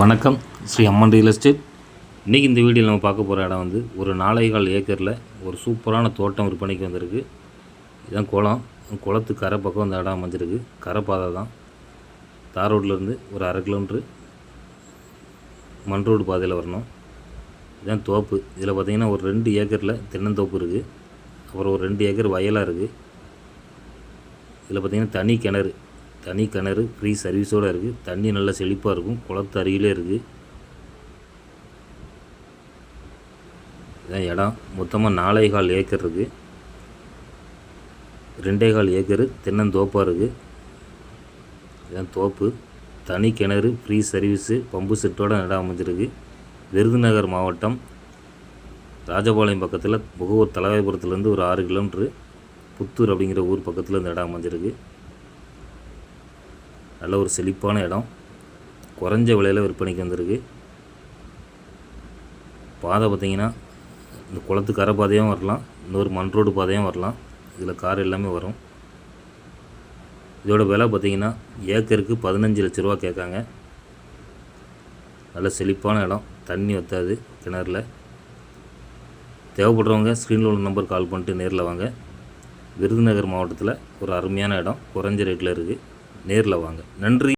வணக்கம். ஸ்ரீ அம்மன் real estate இன்றைக்கி இந்த வீடியோவில் நம்ம பார்க்க போகிற இடம் வந்து ஒரு நாளைகால் ஏக்கரில் ஒரு சூப்பரான தோட்டம் விற்பனைக்கு வந்திருக்கு. இதுதான் குளம். குளத்து கரை பக்கம் இந்த இடம் அமைஞ்சிருக்கு. கரை பாதை தான். தார் ரோட்லேருந்து ஒரு அரை கிலோமீட்ரு மண் ரோடு பாதையில் வரணும். இதுதான் தோப்பு. இதில் பார்த்திங்கன்னா ஒரு ரெண்டு ஏக்கரில் தென்னந்தோப்பு இருக்குது அப்புறம் ஒரு ரெண்டு ஏக்கர் வயலாக இருக்குது இதில் பார்த்திங்கன்னா தனி கிணறு. தனி கிணறு ஃப்ரீ சர்வீஸோடு இருக்குது தண்ணி நல்லா செழிப்பாக இருக்கும். குளத்து அருகிலே இருக்குது இதான் இடம். மொத்தமாக நாலே கால் ஏக்கர் இருக்குது ரெண்டே கால் ஏக்கர் தென்னந்தோப்பாக இருக்குது இதான் தோப்பு. தனி கிணறு ஃப்ரீ சர்வீஸு பம்பு செட்டோட இடம் அமைஞ்சிருக்கு. விருதுநகர் மாவட்டம் ராஜபாளையம் பக்கத்தில் முகவூர் தலைவாய்புரத்துலேருந்து ஒரு ஆறு கிலோமீட்ரு புத்தூர் அப்படிங்கிற ஊர் பக்கத்தில் இந்த இடம் அமைஞ்சிருக்கு. நல்ல ஒரு செழிப்பான இடம். குறைஞ்ச விலையில் விற்பனைக்கு வந்திருக்கு. பாதை பார்த்திங்கன்னா இந்த குளத்து கரை பாதையும் வரலாம். இன்னொரு மண் ரோடு பாதையும் வரலாம். இதில் கார் எல்லாமே வரும். இதோட விலை பார்த்திங்கன்னா ஏக்கருக்கு பதினஞ்சு லட்ச ரூபா கேட்காங்க. நல்ல செழிப்பான இடம். தண்ணி வற்றாது கிணறுல. தேவைப்படுறவங்க ஸ்க்ரீனில் உள்ள நம்பர் கால் பண்ணிட்டு நேரில் வாங்க. விருதுநகர் மாவட்டத்தில் ஒரு அருமையான இடம். குறைஞ்ச ரேட்டில் இருக்குது நேரில் வாங்க. நன்றி.